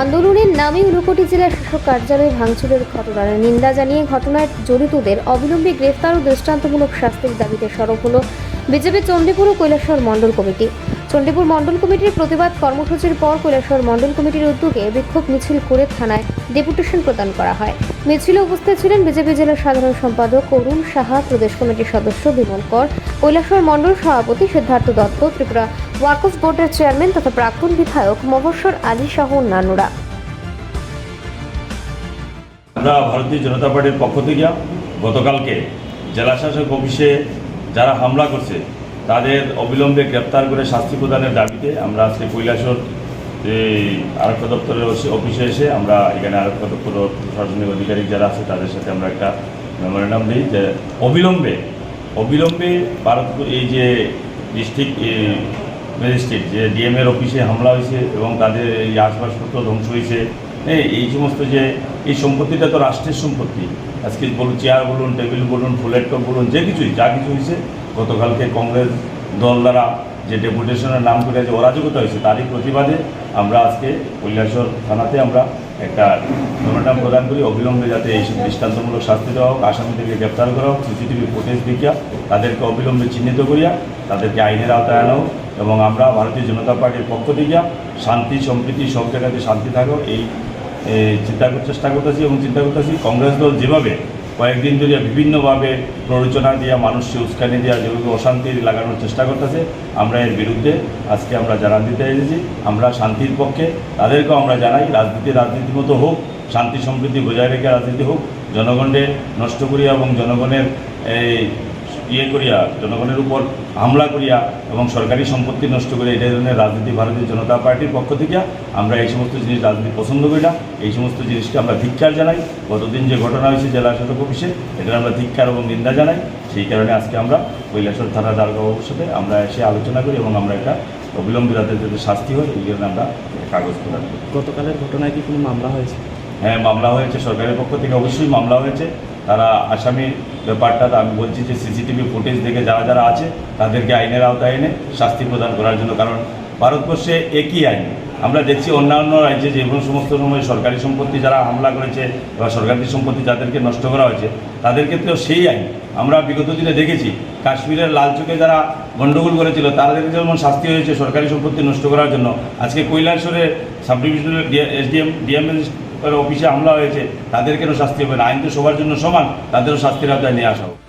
আন্দোলনের নামে উনকোটি জেলার শাসক কার্যালয়ে ভাঙচুরের ঘটনার নিন্দা জানিয়ে ঘটনায় জড়িতদের অবিলম্বে গ্রেফতার ও দৃষ্টান্তমূলক শাস্তির দাবিতে সরব হল বিজেপি চণ্ডীপুর ও কৈলাসহর মণ্ডল কমিটি। চণ্ডীপুর মণ্ডল কমিটির প্রতিবাদ কর্মসূচির পর কৈলাসহর মণ্ডল কমিটির উদ্যোগে বিক্ষোভ মিছিল করে থানায় ডেপুটেশন প্রদান করা হয়। মিছিলে উপস্থিত ছিলেন বিজেপি জেলার সাধারণ সম্পাদক অরুণ সাহা, প্রদেশ কমিটির সদস্য বিমল কর, কৈলাসহর মণ্ডল সভাপতি সিদ্ধার্থ দত্ত, ত্রিপুরা ওয়াকফ বোর্ডের চেয়ারম্যান তথা প্রাক্তন বিধায়ক মবস্বর আলী সহ অন্যান্যরা। আমরা ভারতীয় জনতা পার্টির পক্ষ থেকে গতকালকে জেলা শাসক অফিসে যারা হামলা করছে, তাদের অবিলম্বে গ্রেপ্তার করে শাস্তি প্রদানের দাবিতে আমরা আজকে কৈলাসর এই আরক্ষা দপ্তরের অফি- অফিসে এসে আমরা এখানে আরক্ষা দপ্তর প্রশাসনিক আধিকারিক যারা আছে, তাদের সাথে আমরা একটা মেমোরেন্ডাম দিই যে অবিলম্বে অবিলম্বে ভারত এই যে ডিস্ট্রিক্ট ম্যাজিস্ট্রেট যে ডিএমের অফিসে হামলা হয়েছে এবং তাদের এই আসবাবপত্র ধ্বংস হয়েছে হ্যাঁ এই সমস্ত যে, এই সম্পত্তিটা তো রাষ্ট্রের সম্পত্তি। আজকে বলুন চেয়ার বলুন টেবিল বলুন ফুলের টপ বলুন, যে কিছুই, যা কিছু হয়েছে, গতকালকে কংগ্রেস দল দ্বারা যে ডেপুটেশনের নাম করে যে অরাজকতা হয়েছে, তারই প্রতিবাদে আমরা আজকে কৈলাসর থানাতে আমরা একটা মেমোরান্ডাম প্রদান করি। অবিলম্বে যাতে এইসব দৃষ্টান্তমূলক শাস্তি দেওয়া হোক আসামিদেরকে গ্রেপ্তার করা হোক, সিসিটিভি ফুটেজ দেখিয়া তাদেরকে অবিলম্বে চিহ্নিত করিয়া তাদেরকে আইনের আওতায় আনা হোক এবং আমরা ভারতীয় জনতা পার্টির পক্ষ থেকে শান্তি, সম্প্রীতি, সব জায়গাতে শান্তি থাকো এই চিন্তা চেষ্টা করতেছি এবং চিন্তা করতেছি। কংগ্রেস দল যেভাবে কয়েকদিন ধরে বিভিন্নভাবে প্ররোচনা দিয়ে, মানুষকে উস্কানি দেওয়া যেভাবে অশান্তি লাগানোর চেষ্টা করতেছে, আমরা এর বিরুদ্ধে আজকে আমরা জানান দিতে এসেছি। আমরা শান্তির পক্ষে, তাদেরকেও আমরা জানাই, রাজনীতি রাজনীতির মতো হোক, শান্তি সম্প্রীতি বজায় রেখে রাজনীতি হোক জনগণের নষ্ট করিয়া এবং জনগণের এই ইয়ে করিয়া জনগণের উপর হামলা করিয়া এবং সরকারি সম্পত্তি নষ্ট করে এই ধরনের রাজনীতি ভারতীয় জনতা পার্টির পক্ষ থেকে আমরা এই সমস্ত জিনিস রাজনীতি পছন্দ করি না। এই সমস্ত জিনিসকে আমরা ধিক্কার জানাই। গতদিন যে ঘটনা হয়েছে জেলা শাসক অফিসে এটা আমরা ধিক্ষার এবং নিন্দা জানাই। সেই কারণে আজকে আমরা কৈলাসর থানা দারগাবাবুর সাথে আমরা এসে আলোচনা করি এবং আমরা একটা অবিলম্বে তাদের যাতে শাস্তি হয় এই জন্য আমরা কাগজ প্রদান করি। গতকালের ঘটনায় কি কোনো মামলা হয়েছে? হ্যাঁ মামলা হয়েছে সরকারের পক্ষ থেকে অবশ্যই মামলা হয়েছে। তারা আসামির ব্যাপারটা আমি বলছি যে সিসিটিভি ফুটেজ দেখে যারা যারা আছে, তাদেরকে আইনের আওতায় এনে শাস্তি প্রদান করার জন্য। কারণ ভারতবর্ষে একই আইন। আমরা দেখছি অন্যান্য রাজ্যে যে কোনো সমস্ত সময় সরকারি সম্পত্তি যারা হামলা করেছে বা সরকারি সম্পত্তি যাদেরকে নষ্ট করা হয়েছে, তাদের ক্ষেত্রেও সেই আইন। আমরা বিগত দিনে দেখেছি, কাশ্মীরের লালচুকে যারা গণ্ডগোল করেছিল, তাদের যেমন শাস্তি হয়েছে সরকারি সম্পত্তি নষ্ট করার জন্য। আজকে কৈলাসরের সাব ডিভিশনের ডিএম অফিসে হামলা হয়েছে, তাদের কেন শাস্তি হবে না? আইন তো সবার জন্য সমান, তাদেরও শাস্তির আওতায় নিয়ে আসা হোক।